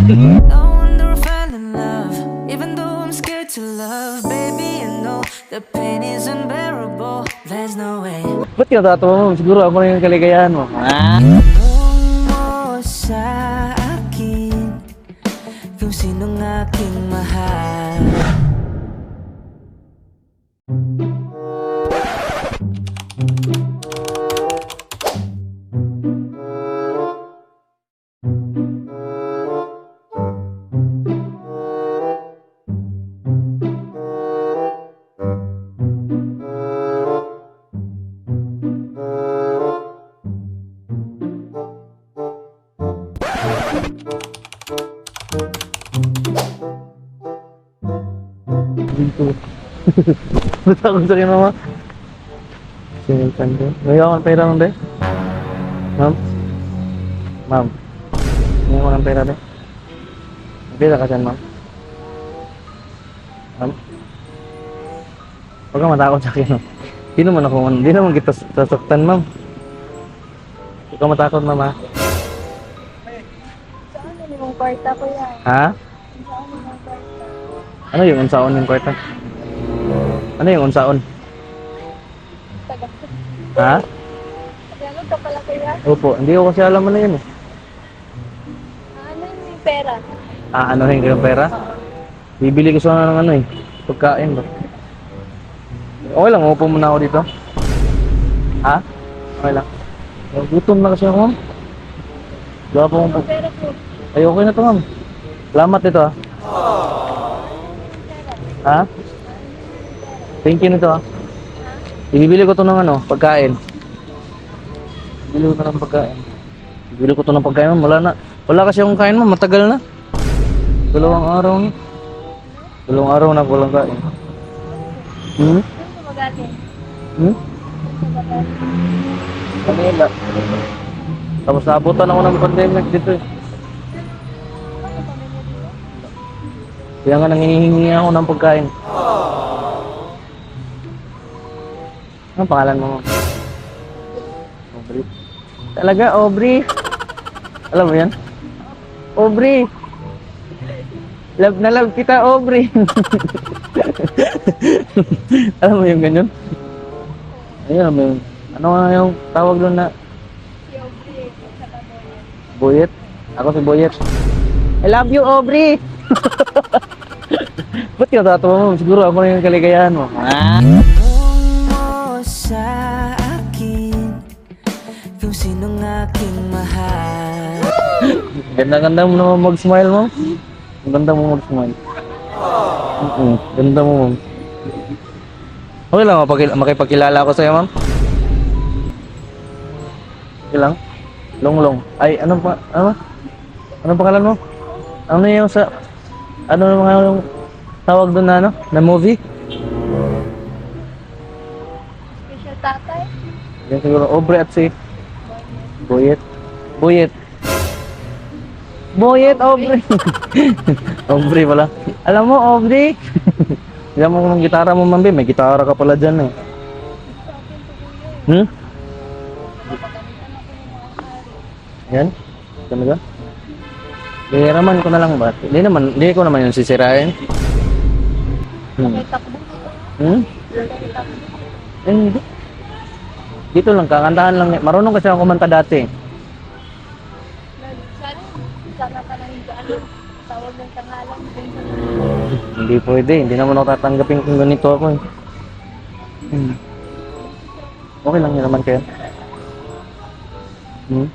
No wonder I fell in love, even though I'm scared to love. Baby, I know the pain is unbearable. There's no way. Ba't ka tatawa mo? Siguro ako na yung kaligayahan mo. Kung mo sa akin, kung sinong aking mahal. Dito. Ba't ako sa mama? Sinilpan ko. May ako ng pera nun, be? Ma'am? Ma'am? May ako ng pera? May pera ka dyan, ma'am? Ma'am? Huwag ka matakot sa akin, no? Di naman ako, di naman kita sasaktan, ma'am. Huwag ka matakot, ma'am, ha? Na kwarta ko yan? Ha? Na? Ano yung unsaon yung kwarta? Ano yung unsaon? Ha? Ano ka pala kaya? Opo, hindi ko kasi alam ano yun eh. Ano yung pera? Ah, ano yung pera? Bibili ko sana ng ano eh. Pagkain ba? Okay lang, upo muna ako dito. Ha? Okay lang. Gutom na kasi ako. Wala pa akong... Pera ko. Ay, okay na to, ma'am. Salamat ito, ha. Ha? Thank you nito, ha. Ibibili ko to ng ano, pagkain. Bibili ko to ng pagkain. Bibili ko to ng pagkain, ma'am. Wala na. Wala kasi akong kain, ma'am. Matagal na. Dalawang araw na. Dalawang araw na walang kain. Hmm? Hmm? Saan ka magaling? Manila. Tapos naabutan ako ng pandemic dito eh. Kaya nga nangihingi ako ng pagkain. Ano pangalan mo? Aubrey. Talaga, Aubrey? Alam mo yan? Aubrey! Love na love kita, Aubrey! alam mo yung ganyan? Ayun, yung... Ano nga yung tawag doon na Si Aubrey. Taboya. Boyet? Ako si Boyet. I love you, Aubrey! Ba't ka tatawa mo? Siguro ako na yung kaligayahan mo. Mo sa akin, kung sinong aking mahal. Ganda-ganda mo naman mag-smile mo. Ang ganda mo mag-smile. Oo, ganda mo, ma'am. Okay lang, mapakil- makipagkilala ako sa'yo, ma'am. Okay lang? Long-long. Ay, ano pa, ano? Anong pangalan mo? Ano yung sa, ano mga yung tawag doon na, ano? Na movie? Special tatay? Yan siguro, Aubrey at si Boyet. Boyet. Boyet, Aubrey. Aubrey pala. Alam mo, Aubrey. Alam mo kung gitara mo, Mambi. May gitara ka pala dyan eh. Hmm? Papagalitan ako ng Hiraman ko na lang ba? Hindi naman, hindi ko naman yung sisirain. Hmm. Hmm? Eh. Dito lang, kakantahan lang. Marunong kasi ako kumanta dati. Hindi pwede. Hindi naman ako tatanggapin kung ganito ako eh. Hmm. Okay lang yun naman kayo. Hmm?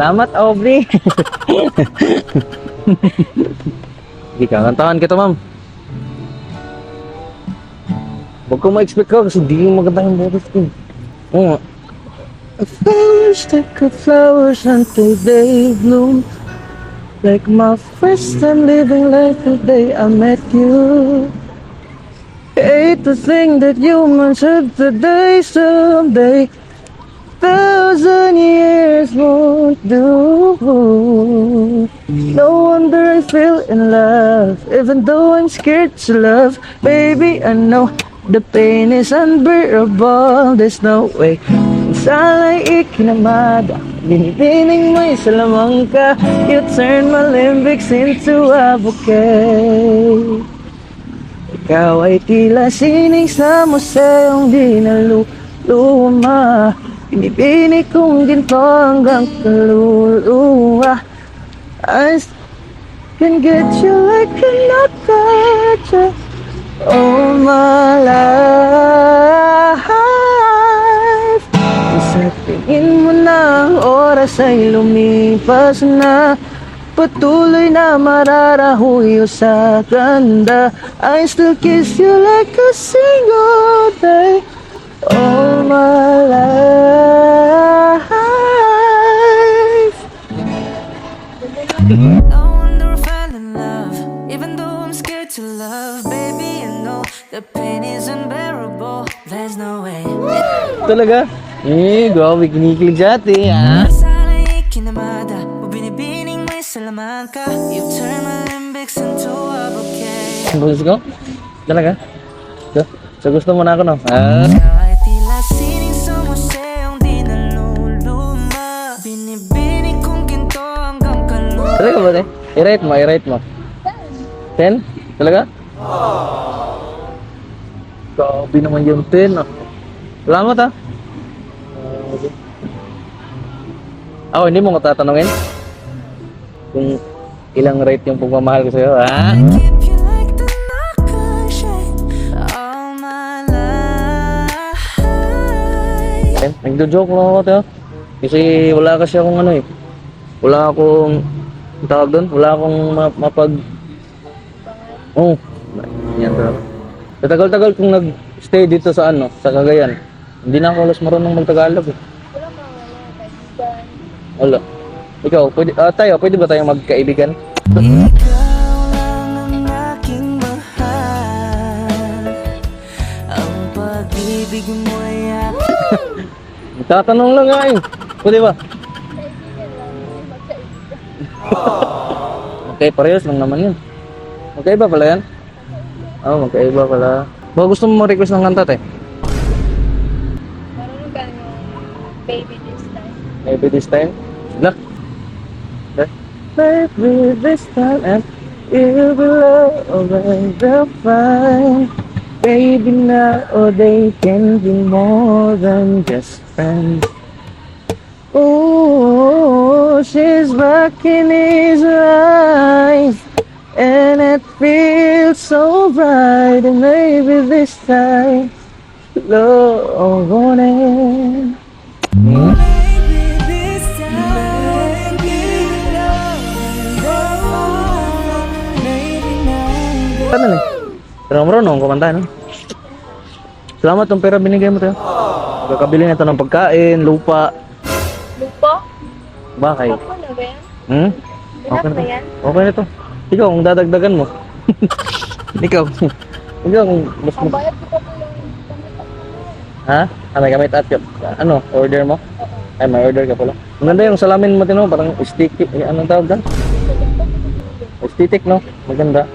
Salamat, Aubrey. Hindi ka, kantahan kita, ma'am. Huwag kang ma-expect ka kasi hindi yung maganda yung boses ko. Oo nga. Flowers take a flowers until they bloom Like my first time living life the day I met you Hate to think that you mentioned today someday Thousand years won't do. No wonder I feel in love Even though I'm scared to love. Baby, I know the pain is unbearable. There's no way. Sala'y ikinamada Binibining mo'y salamangka. You turn my limbics into a bouquet. Ikaw ay tila sining sa museong di naluluma Binibining kong ginto hanggang kaluluwa. I can get you like a narcotic all my life. Sa tingin mo na ang oras ay lumipas na. Patuloy na mararahuyo sa ganda I still kiss you like a single day All my life No wonder I fell in love, even though I'm scared to love. Baby, I know the pain is unbearable. There's no way. Talaga? Eh, grabe kinikilig sa ate, ha? Sala'y ikinamada O binibining may salamangka You turn my limbics into a bouquet gusto ko? Talaga? So, so gusto mo na ako, no? Ah? Talaga ba, te? I-rate mo, i-rate mo. 10? Talaga? Grabe naman yung 10, ah. Salamat, ah. Ako, hindi mo ko tatanungin? Kung ilang rate yung pagmamahal ko sa'yo, ha? Nagdo-joke lang ako, Teo. Kasi wala kasi akong ano eh. Wala akong, ang tawag doon, wala akong ma- mapag... Oo. Oh, yan Teo. Sa tagal-tagal kong nag-stay dito sa ano, sa Cagayan, hindi na ako alas marunong mag-Tagalog eh. Wala mga kaibigan. Wala. Ikaw, pwede, ah, tayo, pwede ba tayong magkaibigan? Ikaw lang ang aking mahal Ang pag-ibig aking Tatanong lang nga eh. Pwede ba? Okay, parehas lang naman yun. Magkaiba pala yan? Oo, oh, magkaiba pala. Ba gusto mo ma-request ng kanta, te? Marunong ka yung baby this time. Maybe this time. Look. Maybe this time and love and they'll find. Baby, now or they can be more than just friends. Ooh, she's back in his eyes. And it feels so bright. And maybe this time. Hmm? Love Maybe now Ano eh? Pero marunong kumanta, no? Salamat tong pera binigay mo tayo. Kakabili na ito ng pagkain. Lupa? Bakay. Ako na ba yan? Hmm? Enough Okay na yan? Okay na to. Ikaw, kung dadagdagan mo. Ikaw. Ikaw, kung mas Ang mo. ko po yung. Ha? Ah, may gamit at ano, order mo? Ay, may order ka pala. Ang ganda yung salamin mo, tino, parang sticky. Eh, anong tawag doon? Aesthetic, no? Maganda.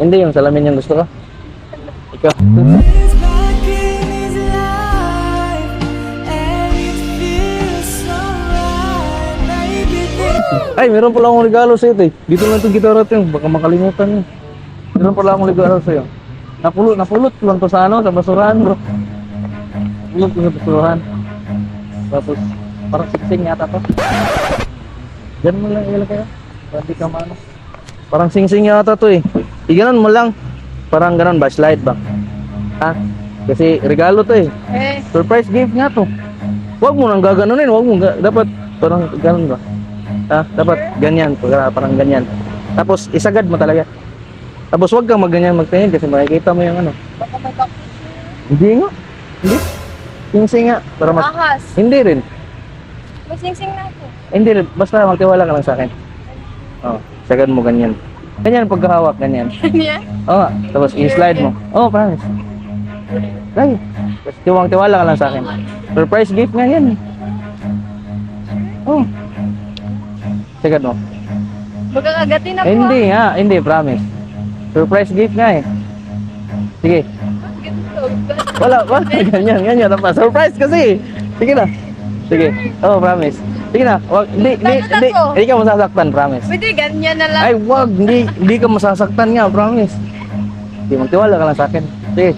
Hindi yung salamin yung gusto ko. Ikaw. Ay, meron pala akong regalo sa'yo, te. Dito lang itong gitara, te. Baka makalimutan mo. Meron pala akong regalo sa'yo. Napulot, napulot lang to sa ano, sa basurahan, bro. Napulot ko sa basurahan. Tapos, parang siksing yata to. Ganun mo lang ilagay kayo. Para di ka maano. Parang singsing yata to eh. Iganon mo lang. Parang ganon ba? Slide ba? Ha? Kasi regalo to eh. Eh, Surprise gift nga to. Huwag mo nang gaganunin, huwag mo dapat parang ganun ba? Ha? Dapat ganyan, parang, ganyan. Tapos isagad mo talaga. Tapos huwag kang magganyan magtingin kasi makikita mo yung ano. baka may. Hindi nga. Hindi. Singsing nga. Para mas... Ahas. Hindi rin. Masingsing na ako. Hindi rin. Basta magtiwala ka lang sa akin. Oh, sagad mo ganyan. Ganyan pagkahawak, ganyan. Yan? Oo nga. Tapos i-slide mo. Oo, oh, promise. Lagi. Tapos tiwang tiwala ka lang sa akin. Surprise gift nga yan. Oh. Sagad mo. Baka kagatin ako. Eh, hindi nga, hindi, promise. Surprise gift nga eh. Sige. Wala, wala. Ganyan, ganyan. Apa? Surprise kasi. Sige na. Sige. Oh, promise. Sige na. Wag, hindi, hindi, na hindi, hindi ka masasaktan, promise. Pwede ganyan na lang. Ay, wag. Hindi, hindi ka masasaktan nga, promise. Sige, magtiwala ka lang sa akin. Sige.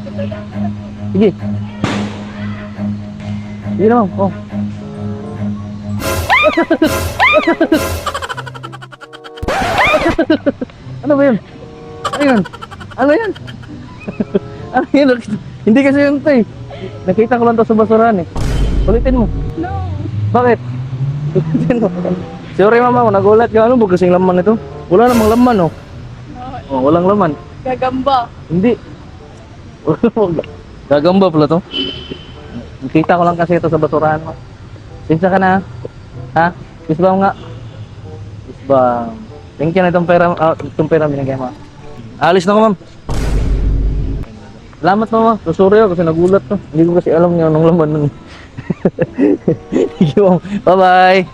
Sige. Sige naman. Oh. Ano ba yun? Ano yun? Ano yan? ano yun? Hindi kasi yun to eh. Nakita ko lang to sa basurahan eh. Ulitin mo. No. Bakit? Ulitin mo. Sorry mama, nagulat ka. Ano ba kasing laman ito? Wala namang laman oh. Oh, walang laman. Gagamba. Hindi. Gagamba pala to. Nakita ko lang kasi ito sa basurahan mo. Sinsa ka na. Ha? Isbang nga. Isbang. Thank you na itong pera, ah, itong pera binigay mo. Alis na ko ma'am. Salamat mama. So, sorry ako kasi nagulat to. Hindi ko kasi alam niya anong laman nun. Thank you ma'am. Bye-bye.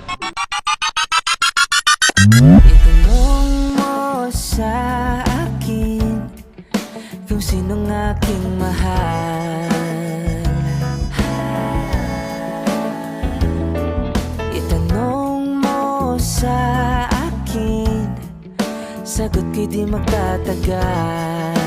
di magtatagal.